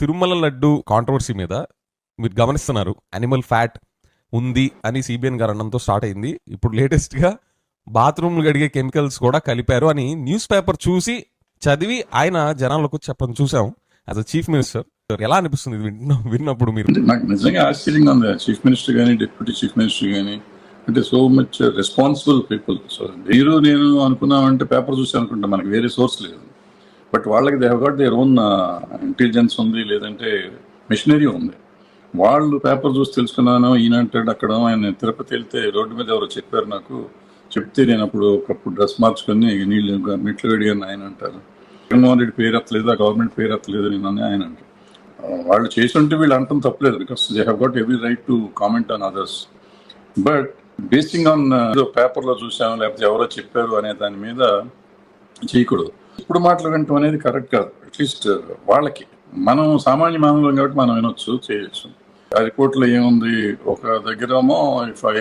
Tirumala laddu controversy మీద మీరు గమనిస్తున్నారు. అనిమల్ ఫ్యాట్ ఉంది అని సిబిఎన్ గారు అనడంతో స్టార్ట్ అయింది. ఇప్పుడు లేటెస్ట్గా బాత్రూమ్లు గడిగే కెమికల్స్ కూడా కలిపారు అని న్యూస్ పేపర్ చూసి చదివి ఆయన జనాలకు చెప్పడం చూసాం. యాజ్ అ చీఫ్ మినిస్టర్ ఎలా అనిపిస్తుంది? విన్నప్పుడు మీరు. నాకు నిజంగా ఆశ్చర్యంగా ఉంది. చీఫ్ మినిస్టర్ కానీ డిప్యూటీ చీఫ్ మినిస్టర్ కానీ అంటే so much responsible people so మీరు నేను అనుకున్నామంటే పేపర్ చూసి అనుకుంటా. మనకి వేరే సోర్స్ లేదు. బట్ వాళ్ళకి they got their own intelligence ఉంది లేదంటే మిషనరీ ఉంది. వాళ్ళు పేపర్ చూసి తెలుసుకున్నాను ఈయన అంటాడు అక్కడ ఆయన తిరుపతి వెళ్తే రోడ్డు మీద ఎవరో చెప్పారు నాకు. చెప్తే నేను అప్పుడు ఒకప్పుడు డ్రెస్ మార్చుకొని నీళ్ళు మెట్లు అడిగాను ఆయన అంటారు. జగన్మోహన్ రెడ్డి పేరు ఎత్తలేదు ఆ గవర్నమెంట్ పేరు ఎత్తలేదు నేను అని ఆయన అంటారు. వాళ్ళు చేసి ఉంటే వీళ్ళు అంటాం తప్పలేదు because they have got every right to comment on others but basing on పేపర్లో చూసాము లేకపోతే ఎవరో చెప్పారు అనే దాని మీద చేయకూడదు. ఇప్పుడు మాటలు వినటం అనేది కరెక్ట్ కాదు. అట్లీస్ట్ వాళ్ళకి. మనం సామాన్య మానవులం కాబట్టి మనం వినొచ్చు చేయొచ్చు. ఆ రిపోర్ట్లో ఏముంది? ఒక దగ్గరేమో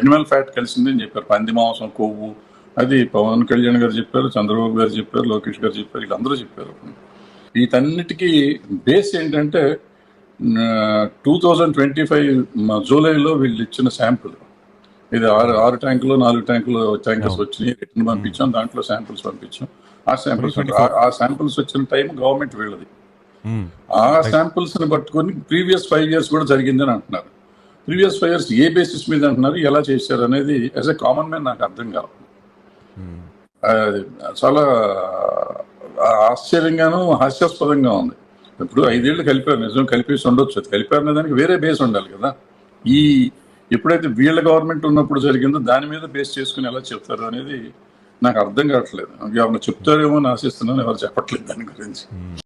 ఎనిమల్ ఫ్యాట్ కలిసింది అని చెప్పారు. పంది మాంసం కొవ్వు. అది పవన్ కళ్యాణ్ గారు చెప్పారు చంద్రబాబు గారు చెప్పారు లోకేష్ గారు చెప్పారు వీళ్ళందరూ చెప్పారు. వీటన్నిటికీ బేస్ ఏంటంటే టూ థౌజండ్ ట్వంటీ ఫైవ్ జూలైలో వీళ్ళు ఇచ్చిన శాంపుల్. ఇది ఆరు ఆరు ట్యాంకులు నాలుగు ట్యాంకులు ట్యాంకర్స్ వచ్చినాయి రిటర్న్ పంపించాం దాంట్లో శాంపిల్స్ పంపించాం. ఆ శాంపిల్స్ ఆ శాంపిల్స్ వచ్చిన టైం గవర్నమెంట్ వీళ్ళది. మ్మ్. ఆ శాంపిల్స్ని పట్టుకొని ప్రీవియస్ ఫైవ్ ఇయర్స్ కూడా జరిగిందని అంటున్నారు. ప్రీవియస్ ఫైవ్ ఇయర్స్ ఏ బేసిస్ మీద అంటున్నారు ఎలా చేశారు అనేది యాజ్ ఎ కామన్ మ్యాన్ నాకు అర్థం కాదు. అది చాలా ఆశ్చర్యంగాను హాస్యాస్పదంగా ఉంది. ఇప్పుడు ఐదేళ్ళు కలిపారు నిజం కలిపేసి ఉండొచ్చు. అది కలిపారు దానికి వేరే బేస్ ఉండాలి కదా. ఈ ఎప్పుడైతే వీళ్ళ గవర్నమెంట్ ఉన్నప్పుడు జరిగిందో దాని మీద బేస్ చేసుకుని ఎలా చెప్తారు అనేది నాకు అర్థం కావట్లేదు. ఎవరిని చెప్తారేమో అని ఆశిస్తున్నాను ఎవరు చెప్పట్లేదు దాని గురించి.